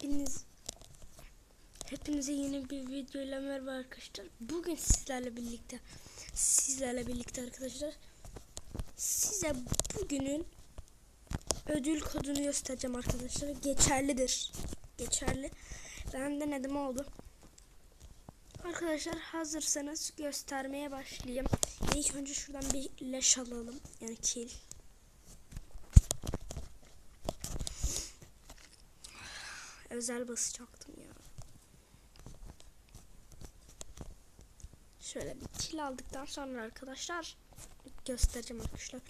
Hepiniz Hepinize yeni bir video ile merhaba arkadaşlar. Bugün sizlerle birlikte sizlerle birlikte arkadaşlar size bugünün ödül kodunu göstereceğim arkadaşlar. Geçerlidir. Geçerli. Ben denedim oldu. Arkadaşlar hazırsanız göstermeye başlayayım. İlk önce şuradan bir leş alalım. Yani kill. Özel basacaktım ya. Şöyle bir kill aldıktan sonra arkadaşlar göstereceğim arkadaşlar.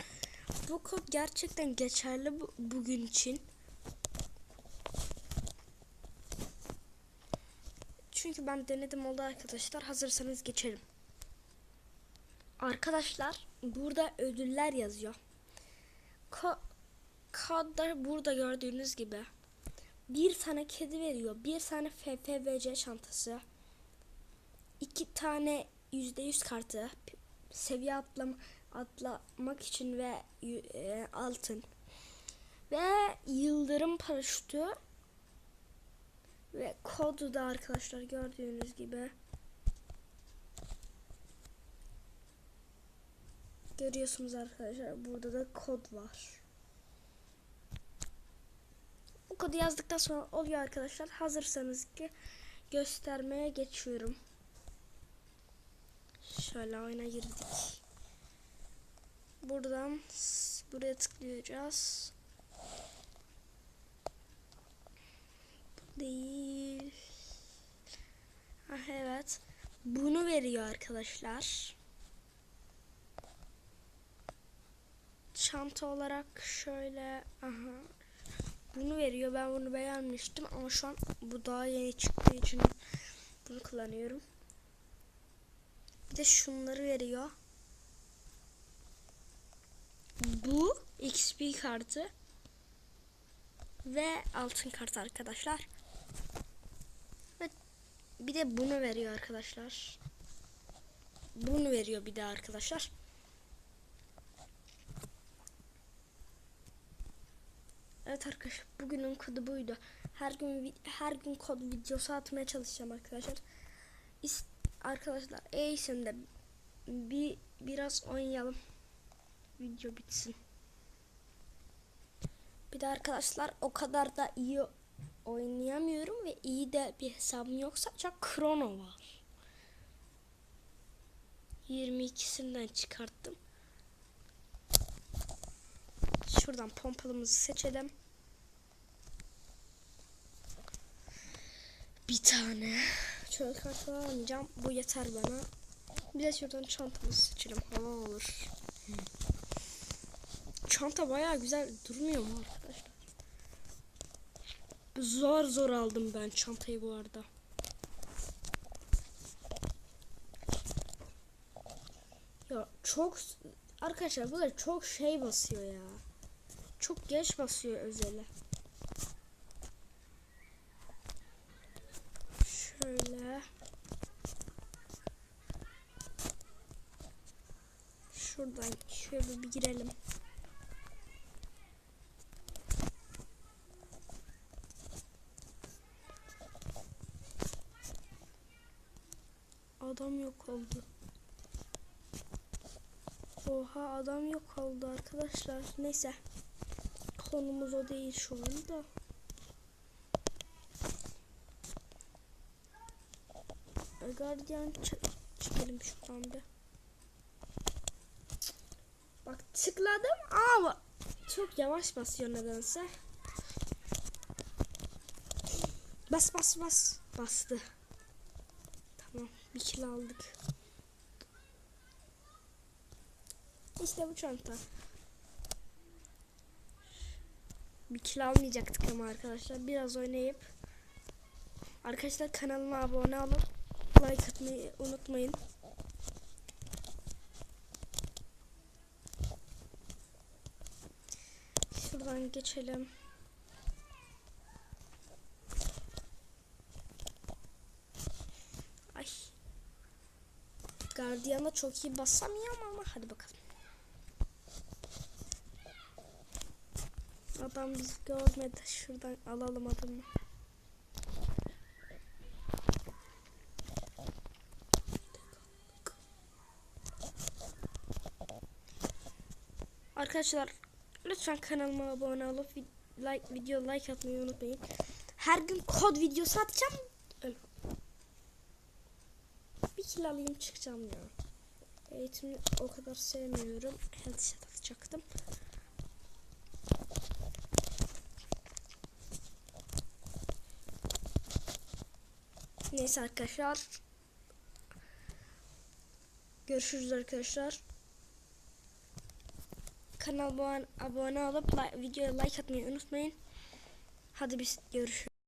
Bu kod gerçekten geçerli bu, bugün için. Çünkü ben denedim oldu arkadaşlar. Hazırsanız geçelim. Arkadaşlar burada ödüller yazıyor. Ko kodda burada gördüğünüz gibi bir tane kedi veriyor. Bir tane FFVC çantası. iki tane %100 kartı. Seviye atlama, atlamak için ve e, altın. Ve yıldırım paraşütü. Ve kodu da arkadaşlar gördüğünüz gibi. Görüyorsunuz arkadaşlar burada da kod var. Bu kodu yazdıktan sonra oluyor arkadaşlar. Hazırsanız ki göstermeye geçiyorum. Şöyle oyuna girdik. Buradan buraya tıklayacağız. Bu değil. Ah evet. Bunu veriyor arkadaşlar. Çanta olarak şöyle aha bunu veriyor. Ben bunu beğenmiştim ama şu an bu daha yeni çıktığı için bunu kullanıyorum. Bir de şunları veriyor. Bu XP kartı ve altın kartı arkadaşlar. Ve bir de bunu veriyor arkadaşlar. Bunu veriyor bir de arkadaşlar. Evet arkadaşlar bugünün kodu buydu. Her gün her gün kod videosu atmaya çalışacağım arkadaşlar. İst arkadaşlar Ace'inde bir biraz oynayalım. Video bitsin. Bir de arkadaşlar o kadar da iyi oynayamıyorum ve iyi de bir hesabım yok. Sadece Krono var. 22'sinden çıkarttım. Şuradan pompalımızı seçelim. Bir tane çöl kartı almayacağım. Bu yeter bana. Bir de şuradan çantamızı seçelim. Hava olur. Çanta bayağı güzel durmuyor mu arkadaşlar? Zor zor aldım ben çantayı bu arada. Ya çok arkadaşlar burada çok şey basıyor ya. Çok geç basıyor özele. Şöyle. Şuradan şöyle bir girelim. Adam yok oldu. Oha adam yok oldu arkadaşlar. Neyse. Konumuz o değil şu anda. Guardian çekelim şuradan bir. Bak tıkladım ama çok yavaş basıyor nedense. Bas bas bas. Bastı. Tamam bir kilo aldık. İşte bu çanta. Bir kilo almayacaktık ama arkadaşlar. Biraz oynayıp Arkadaşlar kanalıma abone olup like atmayı unutmayın. Şuradan geçelim. Ay. Gardiyana çok iyi basamıyorum ama hadi bakalım. Adam bizi görmedi. Şuradan alalım adamı. Arkadaşlar lütfen kanalıma abone olup like video like atmayı unutmayın. Her gün kod videosu atacağım. Öyle. Bir kill alayım çıkacağım ya. Eğitimi o kadar sevmiyorum. Headshot atacaktım. Neyse arkadaşlar. Görüşürüz arkadaşlar. Kanalıma abone olup like, videoya like atmayı unutmayın. Hadi biz görüşürüz.